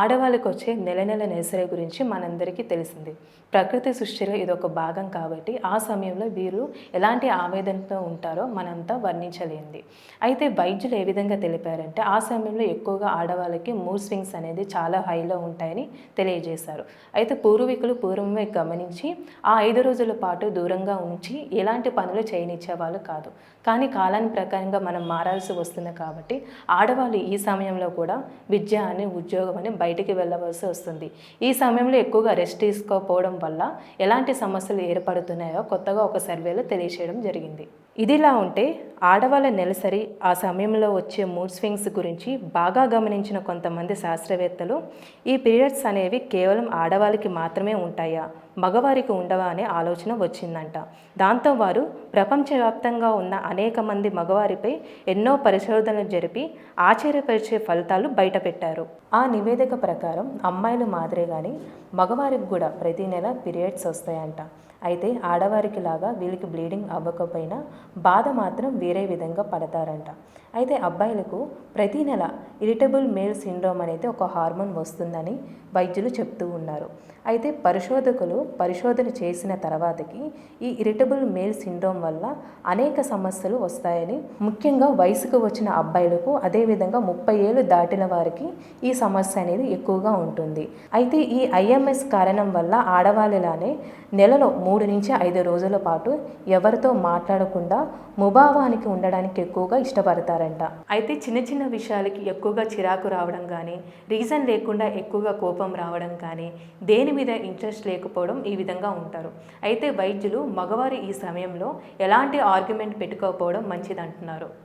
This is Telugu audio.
ఆడవాళ్ళకి వచ్చే నెల నెల నెలసరి గురించి మనందరికీ తెలిసింది. ప్రకృతి సృష్టిలో ఇది ఒక భాగం కాబట్టి ఆ సమయంలో వీరు ఎలాంటి ఆవేదనతో ఉంటారో మనంతా వర్ణించలేంది అయితే వైద్యులు ఏ విధంగా తెలిపారంటే ఆ సమయంలో ఎక్కువగా ఆడవాళ్ళకి మూడ్ స్వింగ్స్ అనేది చాలా హైలో ఉంటాయని తెలియజేశారు. అయితే పూర్వీకులు పూర్వమే గమనించి ఆ ఐదు రోజుల పాటు దూరంగా ఉంచి ఎలాంటి పనులు చేయనిచ్చేవాళ్ళు కాదు. కానీ కాలాన్ని ప్రకారంగా మనం మారాల్సి వస్తుంది కాబట్టి ఆడవాళ్ళు ఈ సమయంలో కూడా విద్య అని ఉద్యోగం అని బయటికి వెళ్ళవలసి వస్తుంది. ఈ సమయంలో ఎక్కువగా రెస్ట్ తీసుకోకపోవడం వల్ల ఎలాంటి సమస్యలు ఏర్పడుతున్నాయో కొత్తగా ఒక సర్వేలో తెలియచేయడం జరిగింది. ఇదిలా ఉంటే ఆడవాళ్ళ నెలసరి ఆ సమయంలో వచ్చే మూడ్ స్వింగ్స్ గురించి బాగా గమనించిన కొంతమంది శాస్త్రవేత్తలు ఈ పీరియడ్స్ అనేవి కేవలం ఆడవాళ్ళకి మాత్రమే ఉంటాయా? మగవారికి ఉండవా అనే ఆలోచన వచ్చిందంట. దాంతో వారు ప్రపంచవ్యాప్తంగా ఉన్న అనేక మంది మగవారిపై ఎన్నో పరిశోధనలు జరిపి ఆశ్చర్యపరిచే ఫలితాలు బయటపెట్టారు. ఆ నివేదిక ప్రకారం అమ్మాయిలు మాదిరిగానే మగవారికి కూడా ప్రతి నెల పీరియడ్స్ వస్తాయంట. అయితే ఆడవారికి లాగా వీళ్ళకి బ్లీడింగ్ అవ్వకపోయినా బాధ మాత్రం వేరే విధంగా పడతారంట. అయితే అబ్బాయిలకు ప్రతి నెల ఇరిటబుల్ మేల్ సిండ్రోమ్ అనేది ఒక హార్మోన్ వస్తుందని వైద్యులు చెప్తూ ఉన్నారు. అయితే పరిశోధకులు పరిశోధన చేసిన తర్వాతకి ఈ ఇరిటబుల్ మేల్ సిండ్రోమ్ వల్ల అనేక సమస్యలు వస్తాయని ముఖ్యంగా వయసుకు వచ్చిన అబ్బాయిలకు అదేవిధంగా ముప్పై ఏళ్ళు దాటిన వారికి ఈ సమస్య అనేది ఎక్కువగా ఉంటుంది. అయితే ఈ ఐఎంఎస్ కారణం వల్ల ఆడవాళ్ళలానే నెలలో మూడు నుంచి ఐదు రోజుల పాటు ఎవరితో మాట్లాడకుండా ముభావానికి ఉండడానికి ఎక్కువగా ఇష్టపడతారంట. అయితే చిన్న చిన్న విషయాలకి ఎక్కువగా చిరాకు రావడం కానీ రీజన్ లేకుండా ఎక్కువగా కోపం రావడం కానీ దేని మీద ఇంట్రెస్ట్ లేకపోవడం ఈ విధంగా ఉంటారు. అయితే వైద్యులు మగవారు ఈ సమయంలో ఎలాంటి ఆర్గ్యుమెంట్ పెట్టుకోకపోవడం మంచిదంటున్నారు.